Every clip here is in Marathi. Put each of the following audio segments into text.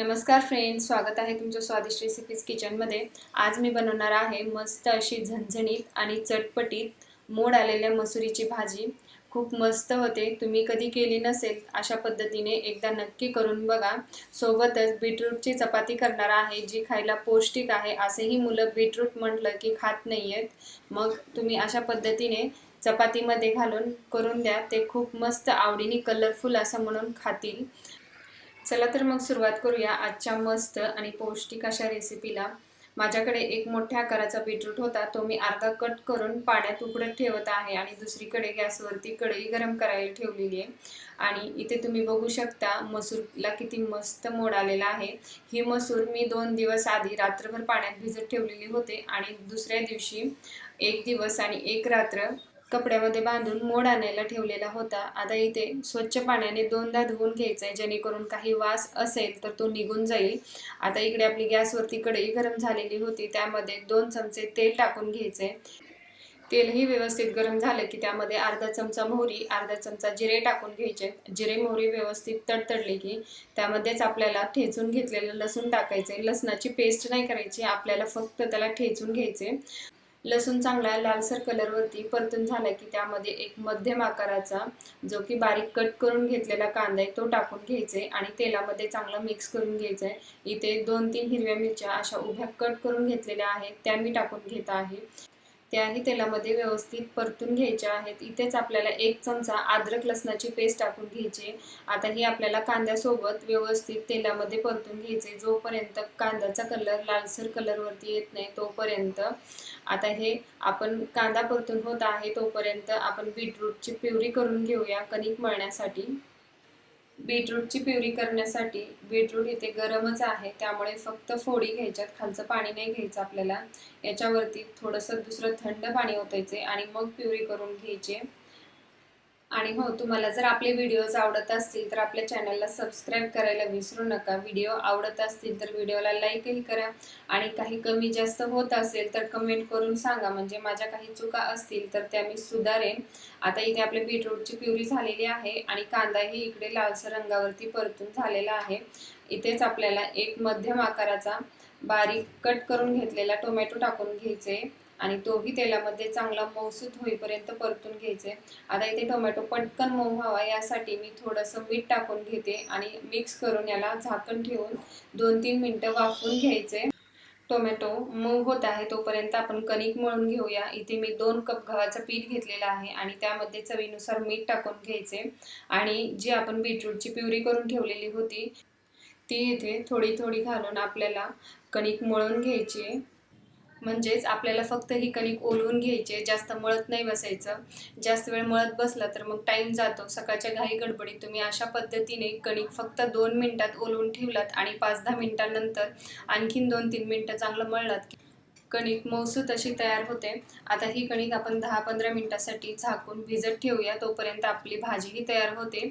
नमस्कार फ्रेंड्स स्वागत आहे तुमच्या स्वादिष्ट रेसिपीज किचनमध्ये आज मी बनवणार आहे मस्त अशी झणझणीत आणि चटपटीत मोड आलेल्या मसुरीची भाजी. खूप मस्त होते तुम्ही कधी केली नसेल अशा पद्धतीने एकदा नक्की करून बघा. सोबतच बीटरूटची चपाती करणार आहे जी खायला पौष्टिक आहे असेही मुलं बीटरूट म्हटलं की खात नाही आहेत मग तुम्ही अशा पद्धतीने चपातीमध्ये घालून करून द्या ते खूप मस्त आवडीने कलरफुल असं म्हणून खातील. चला तर मग सुरुवात करूया आजच्या मस्त आणि पौष्टिक अशा रेसिपीला माझ्याकडे एक मोठ्या आकाराचा बीटरूट होता. तो मी अर्धा कट करून पाण्यात उकडत ठेवत आहे आणि दुसरीकडे गॅसवरती कढई गरम करायला ठेवलेली आहे. आणि इथे तुम्ही बघू शकता मसूरला किती मस्त मोड आलेला आहे. ही मसूर मी दोन दिवस आधी रात्रभर पाण्यात भिजत ठेवलेली होते आणि दुसऱ्या दिवशी एक दिवस आणि एक रात्र कपड्यामध्ये बांधून मोड आणायला ठेवलेला होता. आता इथे स्वच्छ पाण्याने दोनदा धुवून घ्यायचं आहे जेणेकरून काही वास असेल तर तो निघून जाईल. आता इकडे आपली गॅसवरती कढई गरम झालेली होती. त्यामध्ये दोन चमचे तेल टाकून घ्यायचे तेलही व्यवस्थित गरम झालं की त्यामध्ये अर्धा चमचा मोहरी अर्धा चमचा जिरे टाकून घ्यायचे. जिरे मोहरी व्यवस्थित तडतडले की त्यामध्येच आपल्याला ठेचून घेतलेलं लसूण टाकायचे लसणाची पेस्ट नाही करायची. आपल्याला फक्त त्याला ठेचून घ्यायचे लसूण चांगला लालसर कलरवरती परतून झाला की त्यामध्ये एक मध्यम आकाराचा जो की बारीक कट करून घेतलेला कांदा आहे तो टाकून घ्यायचे आणि तेलामध्ये चांगला मिक्स करून घ्यायचा आहे इथे दोन तीन हिरव्या मिरच्या अशा उभ्या कट करून घेतलेल्या आहेत त्या मी टाकून घेत आहे. त्याही तेलामध्ये व्यवस्थित परतून घ्यायच्या आहेत. इथेच आपल्याला एक चमचा अद्रक लसणाची पेस्ट टाकून घ्यायची. आता ही आपल्याला कांद्यासोबत व्यवस्थित तेलामध्ये परतून घ्यायचे. जोपर्यंत कांद्याचा कलर लालसर कलरवरती येत नाही तोपर्यंत. आता हे आपण कांदा परतून होत आहे तोपर्यंत आपण बीटरूटची प्युरी करून घेऊया कणिक मळण्यासाठी. बीटरूटची प्युरी करण्यासाठी बीटरूट इथे गरमच आहे त्यामुळे फक्त फोडी घ्यायच्यात खालचं पाणी नाही घ्यायचं आपल्याला. याच्यावरती थोडंसं दुसरं थंड पाणी ओतायचे आणि मग प्युरी करून घ्यायचे. आणि हो तुम्हाला जर आपले व्हिडिओज आवडत असतील तर आपल्या चॅनलला सबस्क्राईब करायला विसरू नका. व्हिडिओ आवडत असतील तर व्हिडिओला लाईकही करा. आणि काही कमी जास्त होत असेल तर कमेंट करून सांगा. म्हणजे माझ्या काही चुका असतील तर त्या मी सुधारेन. आता इथे आपल्या बीटरूटची प्युरी झालेली आहे आणि कांदाही इकडे लालसर रंगावरती परतून झालेला आहे. इथेच आपल्याला एक मध्यम आकाराचा बारीक कट करून घेतलेला टोमॅटो टाकून घ्यायचे. आणि तोही तेलामध्ये चांगला मऊसूत होईपर्यंत परतून घ्यायचे. आता इथे टोमॅटो पटकन मऊ व्हावा यासाठी मी थोडंसं मीठ टाकून घेते आणि मिक्स करून याला झाकण ठेवून दोन तीन मिनटं वाफवून घ्यायचे. टोमॅटो मऊ होत आहे तोपर्यंत आपण कणिक मळून घेऊया. इथे मी दोन कप गव्हाचं पीठ घेतलेलं आहे आणि त्यामध्ये चवीनुसार मीठ टाकून घ्यायचे. आणि जी आपण बीटरूटची प्युरी करून ठेवलेली होती ती इथे थोडी थोडी घालून आपल्याला कणिक मळून घ्यायची म्हणजेच आपल्याला फक्त ही कणिक ओलवून घ्यायची जास्त मळत नाही बसायचं. जास्त वेळ मळत बसला तर मग टाईम जातो. सकाळच्या घाई गडबडीत तुम्ही अशा पद्धतीने कणिक फक्त दोन मिनटात ओलवून ठेवलात आणि पाच दहा मिनिटांनंतर आणखीन दोन तीन मिनटं चांगलं मळलात. कणिक मौसूत अशी तयार होते. आता ही कणिक आपण दहा पंधरा मिनटासाठी झाकून भिजत ठेवूया. तोपर्यंत आपली भाजीही तयार होते.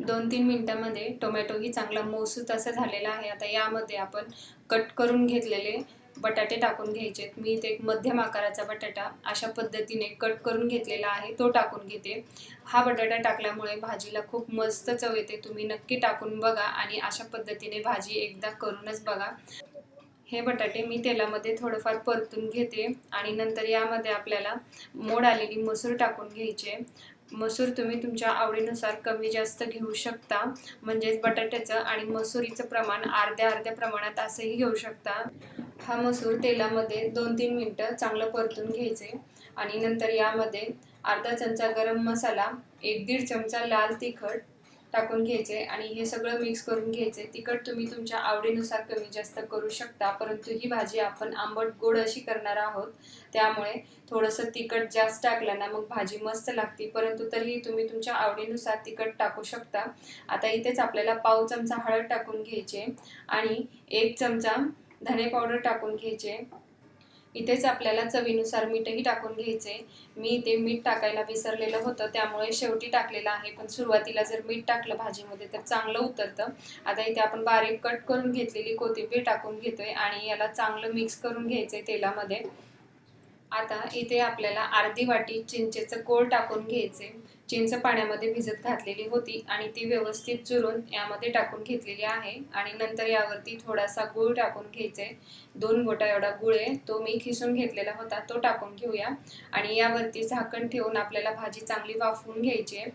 दोन तीन मिनटामध्ये टोमॅटोही चांगला मौसूत असं झालेला आहे. आता यामध्ये आपण कट करून घेतलेले बटाटे टाकून घ्यायचे मी इथे एक मध्यम आकाराचा बटाटा अशा पद्धतीने कट करून घेतलेला आहे. तो टाकून घेते. हा बटाटा टाकल्यामुळे भाजीला खूप मस्त चव येते. तुम्ही नक्की टाकून बघा आणि अशा पद्धतीने भाजी एकदा करूनच बघा. हे बटाटे मी तेलामध्ये थोडंफार परतून घेते आणि नंतर यामध्ये आपल्याला मोड आलेली मसूर टाकून घ्यायचे. मसूर तुम्ही तुमच्या आवडीनुसार कमी जास्त घेऊ शकता. म्हणजेच बटाट्याचं आणि मसुरीचं प्रमाण अर्ध्या अर्ध्या प्रमाणात असंही घेऊ शकता. हा मसूर तेलामध्ये दोन तीन मिनटं चांगलं परतून घ्यायचे आणि नंतर यामध्ये अर्धा चमचा गरम मसाला एक दीड चमचा लाल तिखट टाकून घ्यायचे आणि हे सगळं मिक्स करून घ्यायचे. तिखट तुम्ही तुमच्या आवडीनुसार कमी जास्त करू शकता परंतु ही भाजी आपण आंबट गोड अशी करणार आहोत. त्यामुळे थोडंसं तिखट जास्त टाकलं ना मग भाजी मस्त लागते. परंतु तरीही तुम्ही तुमच्या आवडीनुसार तिखट टाकू शकता. आता इथेच आपल्याला पाव चमचा हळद टाकून घ्यायचे आणि एक चमचा धने पावडर टाकून घ्यायचे. इथेच आपल्याला चवीनुसार मीठही टाकून घ्यायचे. मी इथे मीठ टाकायला विसरलेलं होतं त्यामुळे शेवटी टाकलेलं आहे. पण सुरुवातीला जर मीठ टाकलं भाजीमध्ये तर चांगलं उतरतं. आता इथे आपण बारीक कट करून घेतलेली कोथिंबीर टाकून घेतोय आणि याला चांगलं मिक्स करून घ्यायचंय तेलामध्ये. आता इथे आपल्याला अर्धी वाटी चिंचेचं कोळ टाकून घ्यायचे चिंच पाण्यामध्ये भिजत घातलेली होती आणि ती व्यवस्थित चुरून यामध्ये टाकून घेतलेली आहे. आणि नंतर यावरती थोडासा गूळ टाकून घ्यायचे. दोन बोटा एवढा गुळ आहे तो मी खिसून घेतलेला होता तो टाकून घेऊया. आणि यावरती झाकण ठेवून आपल्याला भाजी चांगली वाफवून घ्यायची आहे.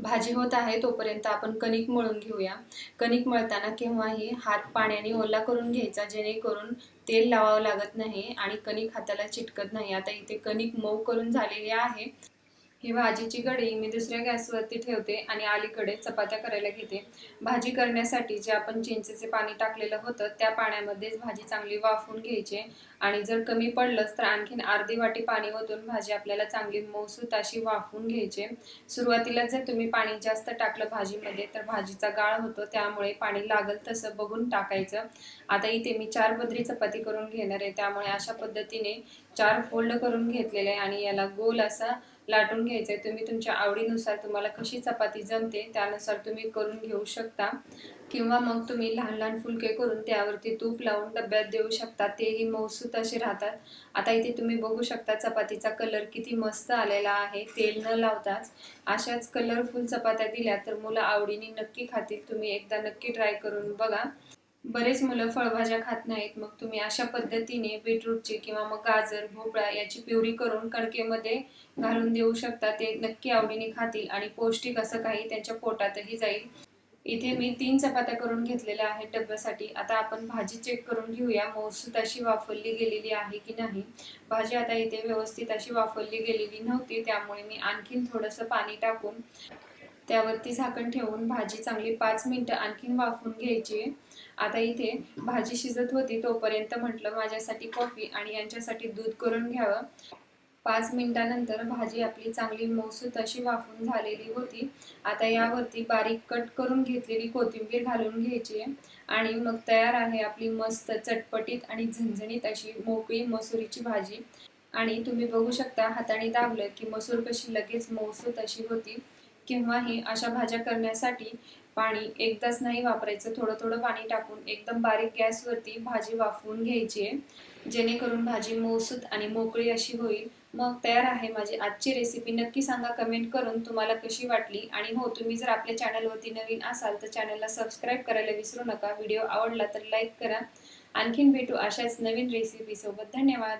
भाजी होत आहे तोपर्यंत आपण कणिक मळून घेऊया. कणिक मळताना केव्हाही हात पाण्याने ओला करून घ्यायचा जेणेकरून तेल लावावं लागत नाही आणि कणिक हाताला चिटकत नाही. आता इथे कणिक मऊ करून झालेली आहे. ही भाजीची कढई मी दुसऱ्या गॅसवरती ठेवते आणि अलीकडे चपात्या करायला घेते. भाजी करण्यासाठी जे आपण चिंचेचे पाणी टाकलेलं होतं त्या पाण्यामध्येच भाजी चांगली वाफवून घ्यायची आणि जर कमी पडलंच तर आणखीन अर्धी वाटी पाणी ओतून भाजी आपल्याला चांगली मौसूत अशी वाफवून घ्यायची. सुरुवातीला जर तुम्ही पाणी जास्त टाकलं भाजीमध्ये तर भाजीचा गाळ होतो त्यामुळे पाणी लागल तसं बघून टाकायचं. आता इथे मी चार बदरी चपाती करून घेणार आहे त्यामुळे अशा पद्धतीने चार फोल्ड करून घेतलेले आहे आणि याला गोल असा लाटून घ्यायचं आहे तुम्ही तुमच्या आवडीनुसार तुम्हाला कशी चपाती जमते त्यानुसार तुम्ही करून घेऊ शकता. किंवा मग तुम्ही लहान लहान फुलके करून त्यावरती तूप लावून डब्यात देऊ शकता. तेही मौसूत असे राहतात. आता इथे तुम्ही बघू शकता चपातीचा कलर किती मस्त आलेला आहे. तेल न लावताच अशाच कलरफुल चपात्या दिल्या तर मुलं आवडीने नक्की खातील. तुम्ही एकदा नक्की ट्राय करून बघा. बरेच मुलं फळभाज्या खात नाहीत. मग तुम्ही अशा पद्धतीने बीटरूटची किंवा मग गाजर भोपळा याची प्युरी करून कडकेमध्ये घालून देऊ शकता. ते नक्की आवडीने खातील आणि पौष्टिक असं काही त्यांच्या पोटातही जाईल. इथे मी तीन चपात्या करून घेतलेल्या आहेत डब्यासाठी. आता आपण भाजी चेक करून घेऊया. मौसूत अशी वाफरली गेलेली आहे की नाही? भाजी आता इथे व्यवस्थित अशी वाफरली गेलेली नव्हती त्यामुळे मी आणखीन थोडंसं पाणी टाकून त्यावरती झाकण ठेवून भाजी चांगली पाच मिनटं आणखीन वाफून घ्यायची आता इथे भाजी शिजत होती तोपर्यंत म्हटलं माझ्यासाठी कॉफी आणि यांच्यासाठी दूध करून घ्यावं. पाच मिनिटानंतर भाजी आपली चांगली मौसूत अशी वाफून झालेली होती. आता यावरती बारीक कट करून घेतलेली कोथिंबीर घालून घ्यायची आहे आणि मग तयार आहे आपली मस्त चटपटीत आणि झणझणीत अशी मोकळी मसुरीची भाजी. आणि तुम्ही बघू शकता हाताने दाबलं की मसूर कशी लगेच मौसूत अशी होती. केव्हाही अशा भाज्या करण्यासाठी पाणी एकदाच नाही वापरायचं थोडं थोडं पाणी टाकून एकदम बारीक गॅसवरती भाजी वाफवून घ्यायची आहे. जेणेकरून भाजी मौसूत आणि मोकळी अशी होईल. मग तयार आहे माझी आजची रेसिपी नक्की सांगा कमेंट करून तुम्हाला कशी वाटली? आणि हो तुम्ही जर आपल्या चॅनलवरती नवीन असाल तर चॅनलला सबस्क्राईब करायला विसरू नका. व्हिडिओ आवडला तर लाईक करा. आणखीन भेटू अशाच नवीन रेसिपीसोबत धन्यवाद.